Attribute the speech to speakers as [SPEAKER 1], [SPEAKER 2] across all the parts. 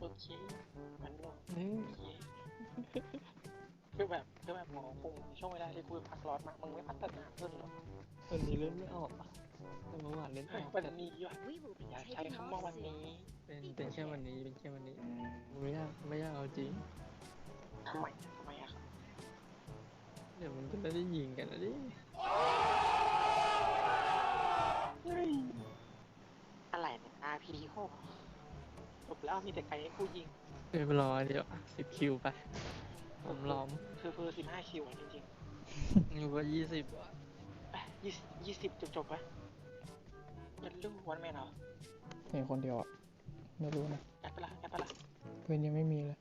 [SPEAKER 1] โอเคมันหรอก
[SPEAKER 2] อืม
[SPEAKER 1] โอเคคือแบบคือแบบหมอคงช่วงเวลาที่กูพักร้อนมากมึงไม่พัฒนาเพิ่มหรอก
[SPEAKER 2] วันนี้เล่นไม่ออกอะแต่เมื่อวานเล่นอ
[SPEAKER 1] เฮ้ย
[SPEAKER 2] อก
[SPEAKER 1] วันนี้ว่ะ
[SPEAKER 3] We will be
[SPEAKER 1] อยากใช้
[SPEAKER 3] taking
[SPEAKER 1] คำว่า
[SPEAKER 3] off
[SPEAKER 1] วันนี้
[SPEAKER 3] soon.
[SPEAKER 2] เป็นเป็นแค่วันนี้เป็นแค่วันนี้ไม่อยากไม่อยากเอาจริง
[SPEAKER 1] ทำไมทำไมอะครับ
[SPEAKER 2] เดี๋ยวมันจะไม่ได้ยิงกันนะดิ
[SPEAKER 1] เฮ้ยอะไรเนี่ย RP โคจบ แล้วมีแต่ไกลให้กูยิง
[SPEAKER 2] เรียบร้อยเดี๋ยวสิบคิวไป ผมล้อม
[SPEAKER 1] คือเพื่อสิบห้าคิวอะจริง
[SPEAKER 2] อยู่ว่ายี่สิบ
[SPEAKER 1] ๆไปยี่สิบยี่สิบจบจบๆไปยันลูกวันแม่นเหรอ
[SPEAKER 4] เห็นคนเดียวอะ ไม่รู้นะ
[SPEAKER 1] แอปเปะล่าแอปเปะล่า
[SPEAKER 4] ปืนยังไม่มีเลย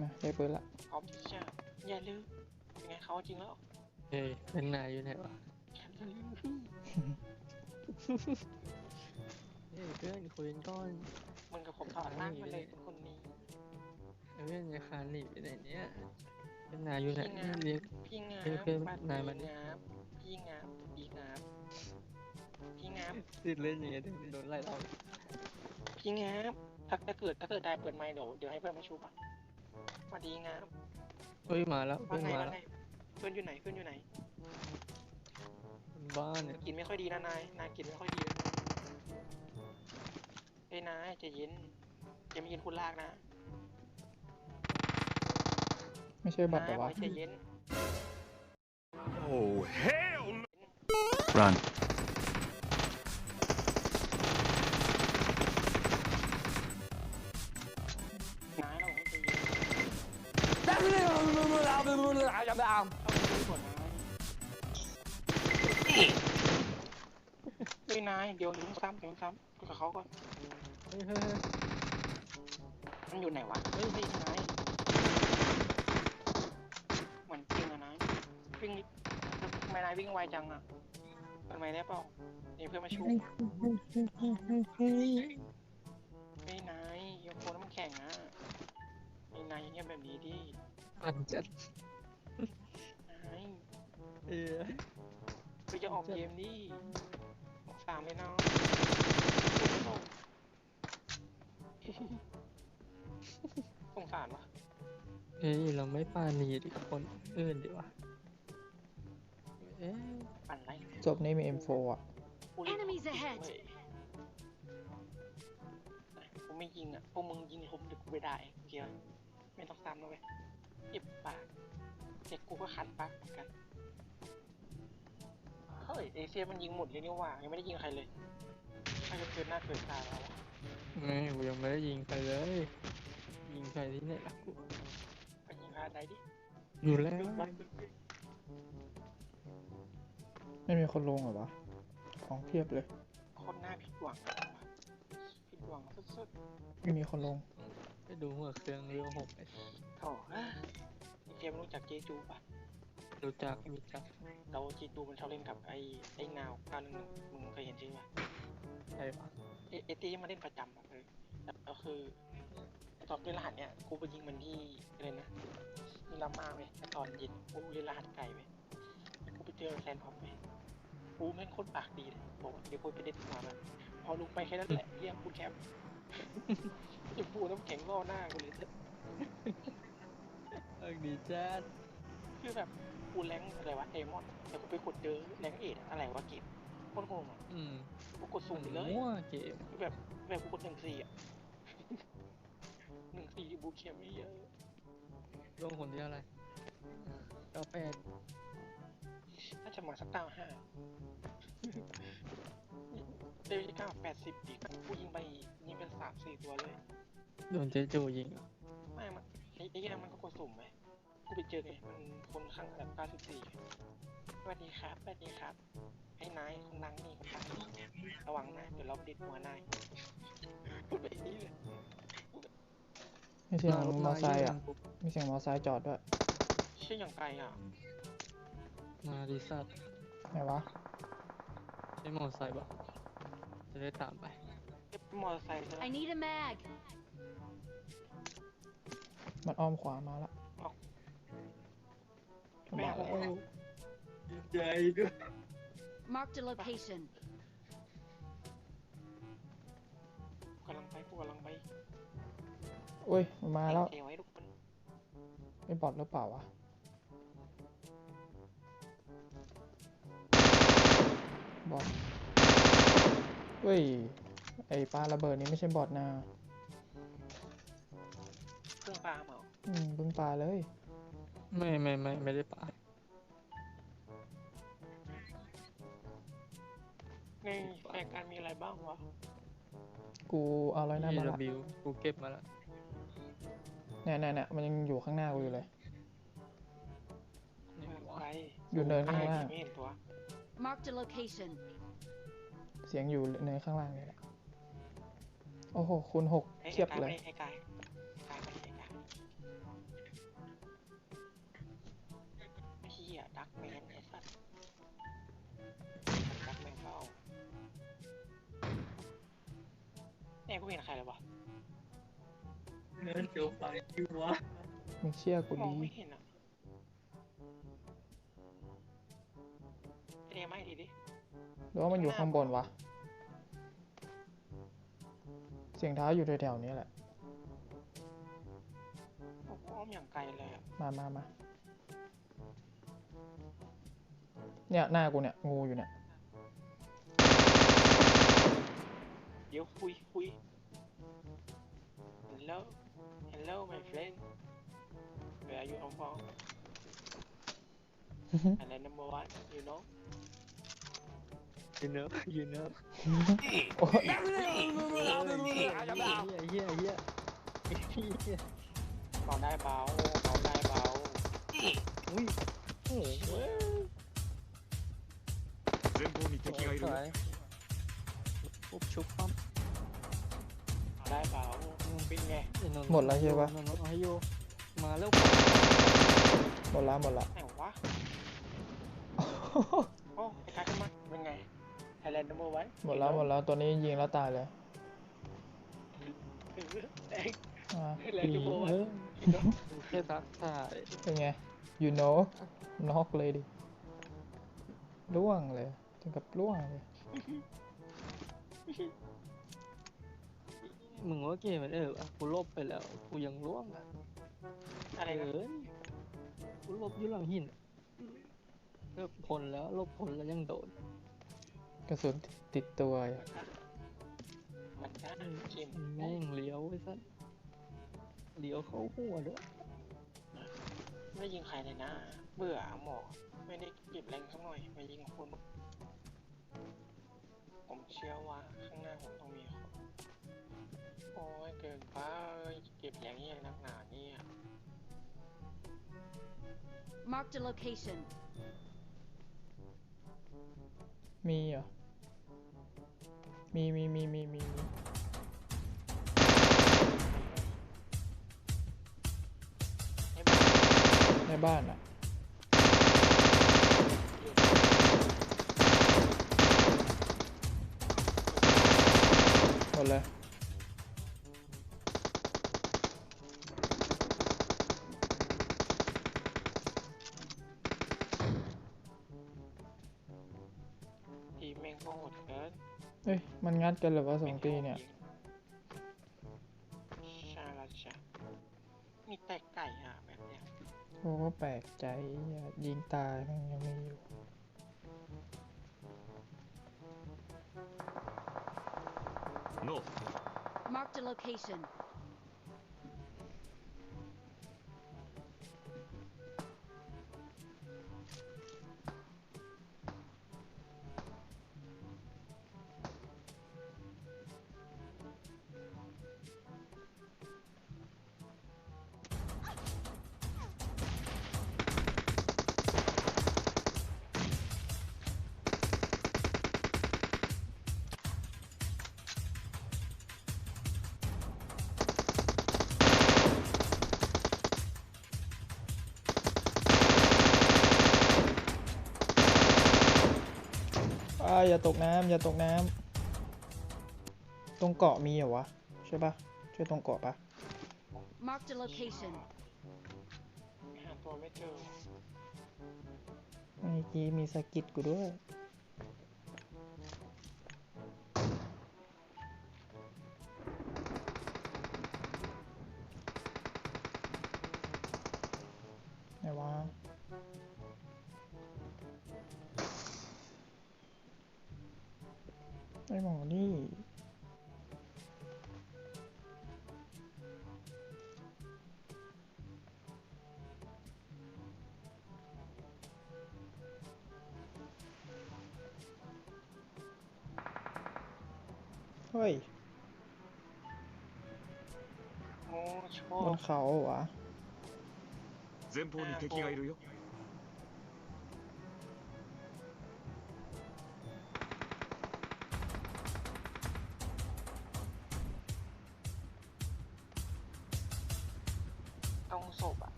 [SPEAKER 4] นะได้ปืนละ
[SPEAKER 1] พร้อมที่จะอย่าลืมเป็นไงเขาจริงแล้ว
[SPEAKER 2] เฮ้ยเป็นนายอยู่ไหนวะ
[SPEAKER 1] อย่าลืม
[SPEAKER 2] เฮ้ยเพื่อนคุยกันก่อน
[SPEAKER 1] มึงกับผมถอดร่างมาเลยเป็นคนนี้
[SPEAKER 2] เพื่อนจะคานหนีไปไหนเนี่ยเป็นนายอยู่ไหนเนี่ยเรียก
[SPEAKER 1] พี่งาม
[SPEAKER 2] เพื่อนเพื่อน
[SPEAKER 1] บัด
[SPEAKER 2] นายมาดิ
[SPEAKER 1] งามพี่งามพี่งามพี่งาม
[SPEAKER 2] ติดเล่นอย่างเงี้ยเดี๋ยวโดนไล่เรา
[SPEAKER 1] พี่งามถ้าถ้าเกิดถ้าเกิดได้เปิดไมค์เดี๋ยวเดี๋ยวให้เพื่อนมาชูป่ะสวัสดีงาม
[SPEAKER 2] เฮ้ยมาแล้ว
[SPEAKER 1] ว่า
[SPEAKER 2] เพื่อน
[SPEAKER 1] ไง
[SPEAKER 2] มา
[SPEAKER 1] ว่า
[SPEAKER 2] แล้ว
[SPEAKER 1] ไงเพื่อนอยู่ไหนเพื่อนอยู่ไหน
[SPEAKER 2] บ้านเนี่ย
[SPEAKER 1] กินไม่ค่อยดีนะนายนายกินไม่ค่อยดีนะ เอ้ยนายใจเย็นอย่ามาเย็นคุณลากนะ
[SPEAKER 4] ไม่ใช่บัตรเหร
[SPEAKER 1] นาย
[SPEAKER 4] อ
[SPEAKER 1] บอก
[SPEAKER 4] วะ
[SPEAKER 1] ให้ใจเย็น
[SPEAKER 5] Oh, hell no! Run.
[SPEAKER 1] นายเราบอกให้ใจเย็นเอาไปดูก่อนนายเฮ้ยนายเดี๋ยวเดี๋ยวต้องซ้ำเดี๋ยวต้องซ้ำคุยกับเขาก่อน
[SPEAKER 2] เฮ้ยเฮ้ย
[SPEAKER 1] มันอยู่ไหนวะ เฮ้ยพี่นายเหมือนจริงอะนายวิ่งทำไมนายวิ่งไวจังอะทำไมได้เปล่านี่เพื่อนมาชูเฮ้ยนายโยโคน้ำแข็งอะไอ้นายอย่างเงี้ยแบบนี้ดิ
[SPEAKER 2] ปั่นจัด
[SPEAKER 1] นาย
[SPEAKER 2] เออ
[SPEAKER 1] ก็จะออกเกมดิออกสามเลยเนาะ สงสารวะ
[SPEAKER 2] เฮ้ยเราไม่ปานีดิคนอื่นดีวะเอ๊ะ
[SPEAKER 1] ปั่นไร
[SPEAKER 4] ศพนี้มี M4 อะ
[SPEAKER 1] กูเล่น
[SPEAKER 3] Enemies ahead
[SPEAKER 1] เว้ยกูไม่ยิงอะพวกมึงยิงผมเดี๋ยวกูไปได้โอเคไหมไม่ต้องซ้ำแล้วเว้ยเจ็บปากเด็กกูก็คันปากเหมือนกันเฮ้ยเอเซียมันยิงหมดเลยนี่หว่ายังไม่ได้ยิงใครเลยใครจะเกินหน้าเกินตาเราวะ
[SPEAKER 2] ไม่กูยังไม่ได้ยิงใครเลย ยิงใครที่ไหนล่ะกู
[SPEAKER 1] ไปยิงพาได้ดิ
[SPEAKER 2] อยู่แล้ว
[SPEAKER 4] ไม่มีคนลงเหรอวะ ของเพียบเลย
[SPEAKER 1] คนหน้าผิดหวังอะผิดหวังสุด
[SPEAKER 4] ไม่มีคนลง
[SPEAKER 2] ไปดูหัวเครื่องเรือหกไป
[SPEAKER 1] ๆโถ่เอ้ยไอ้เกมรู้จักเจจูปะ
[SPEAKER 2] รู้จักรู้จัก
[SPEAKER 1] เราเจจูมันชอบเล่นกับไอ้ไอ้นาว911มึงเคยเห็นใช่ไหม
[SPEAKER 2] ใช่ปะ
[SPEAKER 1] เอเอตี้มาเล่นประจำอะเออแต่ก็คือตอนเล่นรหัสเนี่ยกูไปยิงมันที่อะไรนะมีลามาไปตอนเย็นกูเล่นรหัสไก่ไปกูไปเจอแซนพอปไปกูแม่งโคตรปากดีเลยบอกว่าเดี๋ยวกูไปเล่นมาแบบพอลงไปแค่นั้นแหละเยี่ยมคุณแคมป์จะพูดน้ำแข็งล่อหน้ากูเลย
[SPEAKER 2] เออดีจัด
[SPEAKER 1] คือแบบกูแรงอะไรวะเอมอนแต่กูไปขุดเจอแรงเอ็ดอะไรวะเกม โคตรโหดอะ
[SPEAKER 2] อืม
[SPEAKER 1] กูกดสุ่มไปเลย
[SPEAKER 2] มั่วเกม
[SPEAKER 1] คือแบบแบบกูกดหนึ่งสี่อะหนึ่งสี่บูเคมไม่เยอะ
[SPEAKER 2] ร่วมคนที่อะไรเก้าแปด
[SPEAKER 1] น่าจะมาสักเก้าห้าเดวิดเก้าแปดสิบอีกกูยิงไปยิงเป็นสามสี่ตัวเลย
[SPEAKER 2] โดนเจจูยิงเหรอ
[SPEAKER 1] ไม่มันไอ้ไอ้เหี้ยมันก็กดสุ่มไปกูไปเจอไงมันคนข้างแบบเก้าสิบสี่สวัสดีครับสวัสดีครับ ไอ้นายคนดังนี่คนดังนี่ระวังนะเดี๋ยวเราดิดหัวนายพูดไปนี่เลย
[SPEAKER 4] มีเสียงมอไซค์อะมีเสียงมอไซค์จอดด้วย
[SPEAKER 1] เชื่ออย่างไกลอะ
[SPEAKER 2] มาดิสัต
[SPEAKER 4] ไหนวะ
[SPEAKER 2] ใช้มอไซค์ปะจะได้ตามไป
[SPEAKER 1] เอ๊ะมอเตอร์ไซค์ใช่ไหม
[SPEAKER 3] I need a mag.
[SPEAKER 4] มันอ้อมขวามาละ
[SPEAKER 1] ไม่
[SPEAKER 4] มา
[SPEAKER 1] เอา
[SPEAKER 4] แล้ว
[SPEAKER 2] ใจด้วย
[SPEAKER 3] Marked a location.
[SPEAKER 1] กำลังไปกูกำลังไป
[SPEAKER 4] อุ้ยมันมาแล้ว
[SPEAKER 1] เทไว้ทุกคน
[SPEAKER 4] ไอ้บอทหรือเปล่าวะ บอทเฮ้ย ไอ้ปลาระเบิดนี้ไม่ใช่บอทนะ
[SPEAKER 1] เครื่องปลาเหมา
[SPEAKER 4] อืมเพิ่งปลาเลย
[SPEAKER 2] ไม่ไม่ไม่ไม่ได้ปา
[SPEAKER 1] ในแฟนการมีอะไรบ้างวะ
[SPEAKER 4] กูเอาร้อยหน้ามาละ
[SPEAKER 2] บิวกูเก็บมาแล้ว
[SPEAKER 4] เนี่ยเนี่ยเนี่ยมันยังอยู่ข้างหน้ากูอยู่เลย
[SPEAKER 2] นี่วะ
[SPEAKER 1] ไป
[SPEAKER 4] อยู่เนินข้างล่าง
[SPEAKER 1] ไม่เห็นตัว
[SPEAKER 3] Marked a location.
[SPEAKER 4] เสียงอยู่เนินข้างล่างเลยแหละโอ้โหคูณหก
[SPEAKER 1] ไอ้
[SPEAKER 4] เทียบ
[SPEAKER 1] กาย
[SPEAKER 4] เล
[SPEAKER 1] ไป
[SPEAKER 4] ย
[SPEAKER 1] ไอ้กายกายไปไอ้กายพี่อะดักแมนไอ้สัตว์ดักแมนเข้า เนี่ยกูเห็นใครเลยวะ
[SPEAKER 2] เนื้อเจียวไปอยู่วะ
[SPEAKER 4] มึงเชื่อกู
[SPEAKER 1] มอง
[SPEAKER 4] ดี
[SPEAKER 1] ไม่เห็นอะเรียไม่ดีดิ
[SPEAKER 4] หรือว่ามันอยู่ข้างบนวะ เสียงเท้าอยู่แถวๆนี้แหละ
[SPEAKER 1] โอ้โหอ้อมอย่างไกลเลยอะ
[SPEAKER 4] มามามาเนี่ยหน้ากูเนี่ยงูอยู่เนี่ย
[SPEAKER 1] Yo, hui, hui. Hello, hello, my friend. Where are you from? from? and then number one, you know. You know, you know. oh. yeah, yeah, yeah, yeah. còn
[SPEAKER 2] ai bảo, còn ai bảo. Ui.
[SPEAKER 5] 前方に敵がいる。
[SPEAKER 2] ปุ๊บชุบปั๊ม
[SPEAKER 1] เบาได้เบาเป็นไง
[SPEAKER 2] ไอ้นนท์
[SPEAKER 4] หมดแล้วใช่ปะ
[SPEAKER 2] นนท์เอาให้โยมาแล้ว
[SPEAKER 4] หมดละหมดละ
[SPEAKER 1] ไหนวะโอ้ไอ้กายขึ้นมาเป็นไง Thailand number one
[SPEAKER 4] หมดแล้วหมดแล้วตัวนี้ยิงแล้วตายเลย
[SPEAKER 1] เอ้ย
[SPEAKER 4] อ่า
[SPEAKER 1] Thailand
[SPEAKER 2] ปี
[SPEAKER 1] number
[SPEAKER 2] เอ
[SPEAKER 1] one
[SPEAKER 2] อแค่ทักทาย
[SPEAKER 4] เป็นไง you know น็อกเลยดิล่วงเลยถึงกับล่วงเลย
[SPEAKER 2] มึงว่าเกมมันเออวะกูลบไปแล้ว กูยังล่วงอะ
[SPEAKER 1] อะไร
[SPEAKER 2] เอ
[SPEAKER 1] นะ
[SPEAKER 2] อกูลบอยู่หลังหินเลิกผลแล้วลบผลแล้วยังโดน
[SPEAKER 4] กระสุนติดตัวอยู่
[SPEAKER 1] มันได้เกม
[SPEAKER 2] แม่งเลี้ยวไอ้สัสเลี้ยวเข้าหัวด้วย
[SPEAKER 1] ไม่ยิงใครเลยนะ เบื่อหมอ ไม่ได้เก็บแรงสักหน่อยมายิงคน ผมเชื่อว่าข้างหน้าผมต้องมีคนโอ้ยเกินไปเก็บอย่างนี้ยนักหนาเนี่ย
[SPEAKER 3] Marked a location.
[SPEAKER 4] มีเหรอ มีมีมีมีมีมี
[SPEAKER 1] ให้บ้าน
[SPEAKER 4] ในบ้านอะหม ดเลย
[SPEAKER 1] ทีมแม่งก็โหดเกิน
[SPEAKER 4] เอ้ย มันงัดกันเหรือว่าสองตีเนี่ย
[SPEAKER 1] ใช่ละจ้ะมีแต่ไก่อะแบบเนี้ย
[SPEAKER 4] โอ้ก็แปลกใจอะยิงตายมันยังมีอยู่
[SPEAKER 5] ノー
[SPEAKER 3] Marked a location.
[SPEAKER 4] อ่าอย่าตกน้ำอย่าตกน้ำตรงเกาะมีเหรอวะใช่ปะใช่ตรงเกาะปะ
[SPEAKER 3] Marked a location.
[SPEAKER 1] หาตัวไม่เจอ
[SPEAKER 4] เมื่อกี้มีสะกิดกูด้วย 今もにはい。この顔は？
[SPEAKER 5] 前方に敵がいるよ。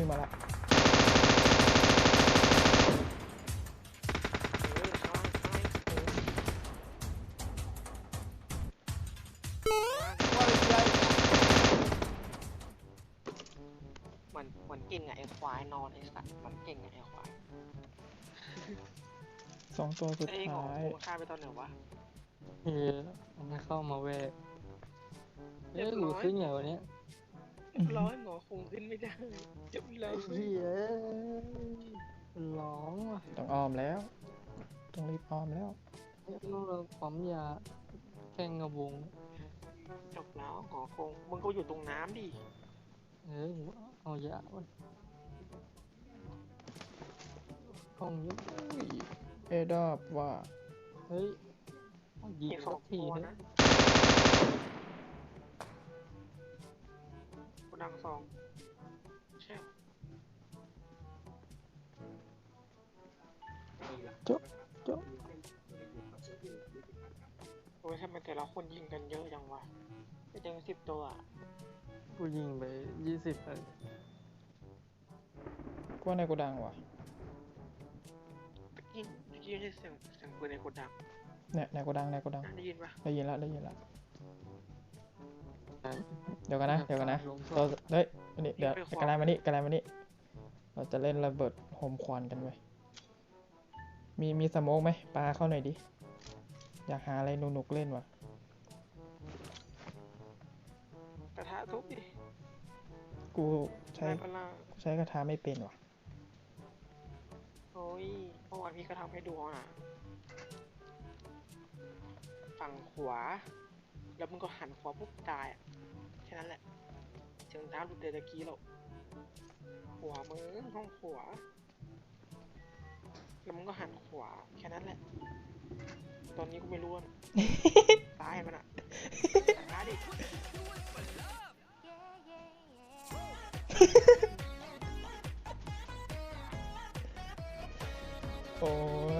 [SPEAKER 4] วิ่งมาละ
[SPEAKER 1] เออใช่ใช่เหมือนเหมือนเก่งอะไอ้ควายนอนไอ้สัตว์มันเก่งอะไอ้ควาย
[SPEAKER 4] สองตัวสุด
[SPEAKER 1] ไอ้หงอ
[SPEAKER 4] ท้าย
[SPEAKER 1] กูฆ่าไปตอนไหนวะ
[SPEAKER 2] เฮ้ยมันไม่เข้ามาแวกเอ้ยหลุดขึ้นไงวันนี้
[SPEAKER 1] ร้อยหงอคงขึ้นไม่ได้จะมีอะไร
[SPEAKER 2] ไอ้
[SPEAKER 1] ขึ้น
[SPEAKER 2] เหี้ยมันร้องว่ะ
[SPEAKER 4] ต้องอ้อมแล้ว ต้องรีบอ้อมแล้ว
[SPEAKER 2] เรียกเราปั๊มยาแข่งกับวง
[SPEAKER 1] จบแล้วหงอคงมึงก็อยู่ตรงน้ำดิ
[SPEAKER 2] เอ้ยเอายามันกล้องเยอะ
[SPEAKER 4] เอดอบว่า
[SPEAKER 2] เฮ้ยยิง
[SPEAKER 1] อีกส
[SPEAKER 2] สั
[SPEAKER 1] อกง
[SPEAKER 2] ที
[SPEAKER 1] ตัว
[SPEAKER 2] นะ
[SPEAKER 1] นะกู ดังสองใช่เหรอ
[SPEAKER 4] จ๊ะจ๊ะ
[SPEAKER 1] โอ้ยทำไมแต่ละคนยิงกันเยอะจังวะไปยิงสิบตัวอะ
[SPEAKER 2] กูยิงไปยี่สิบเลย
[SPEAKER 4] กว่าในโกดังว่ะ
[SPEAKER 1] ตะกี้ตะกี้ได้ยินเสียงเสียงปืนในโกดัง
[SPEAKER 4] เนี่ยในโกดังในโกดัง
[SPEAKER 1] ได้ยินปะ
[SPEAKER 4] ได้ยินละได้ยินละ เดี๋ยวกันนะ เดี๋ยวกันนะ
[SPEAKER 2] ลง
[SPEAKER 4] เราเฮ้ยอันนี้เดี๋ยวกระไรมานี่กระไรมานี่เราจะเล่นระเบิดโฮมควันกันเว้ยมีมีสโมกไหมปาเข้าหน่อยดิ อยากหาอะไรหนุกๆเล่นว่ะ
[SPEAKER 1] กระทะทุบดิ
[SPEAKER 4] กูใช้
[SPEAKER 1] ได้ปะล่ะ
[SPEAKER 4] กูใช้กระทะไม่เป็นว่ะ
[SPEAKER 1] โอ้ยเมื่อวานพี่ก็ทำให้ดูอะ ฝั่งขวา แล้วมึงก็หันขวาปุ๊บตายอะแค่นั้นแหละเชิงท้าหลุดเดตะกี้หรอกขวามือห้องขวาแล้วมึงก็หันขวาแค่นั้นแหละ ตอนนี้กูไม่รู้ว่าซ้ายมันอะซ้ายดิ
[SPEAKER 4] โอ้ย